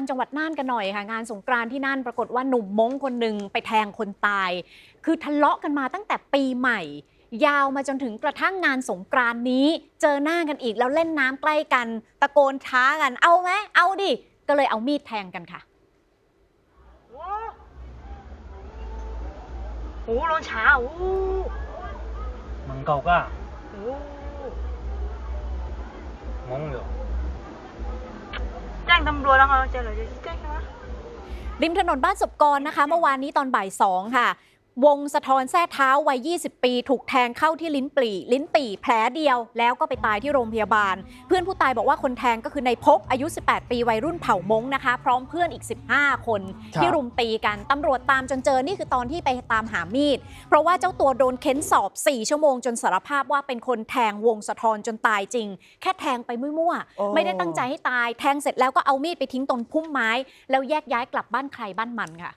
างจังหวัดน่านกันหน่อยค่ะ งานสงกรานต์ที่น่านปรากฏว่าหนุ่มมงคนหนึ่งไปแทงคนตาย คือทะเลาะกันมาตั้งแต่ปีใหม่ ยาวมาจนถึงกระทั่งงานสงกรานต์นี้ เจอหน้ากันอีกแล้วเล่นน้ำใกล้กัน ตะโกนท้ากัน เอาไหมเอาดิ ก็เลยเอามีดแทงกันค่ะโอ้โหร้อนช้าโอ้โหมึงเก่าก็โอ้โหงงอยู่แจ้ งตำรวจแล้วเขาเจอเลยจะแจ้งใช่ไหมริมถนนบ้านศพกรนะคะ เมื่อวานนี้ตอนบ่ายสองค่ะ วงสะท้อนแท้เท้าวัย 20 ปี ถูกแทงเข้าที่ลิ้นปี่ลิ้นปี่แผลเดียว แล้วก็ไปตายที่โรงพยาบาล เพื่อนผู้ตายบอกว่าคนแทงก็คือในภพอายุ 18 ปีวัยรุ่นเผ่ามงนะคะ พร้อมเพื่อนอีก 15 คนครับที่รุมตีกันตำรวจตามจนเจอนี่คือตอนที่ไปตามหามีด เพราะว่าเจ้าตัวโดนเค้นสอบ 4 ชั่วโมงจนสารภาพว่าเป็นคนแทงวงสะท้อนจนตายจริง แค่แทงไปมั่วโอ้ๆไม่ได้ตั้งใจให้ตายแทงเสร็จแล้วก็เอามีดไปทิ้งตรงพุ่มไม้ แล้วแยกย้ายกลับบ้านใครบ้านมันค่ะ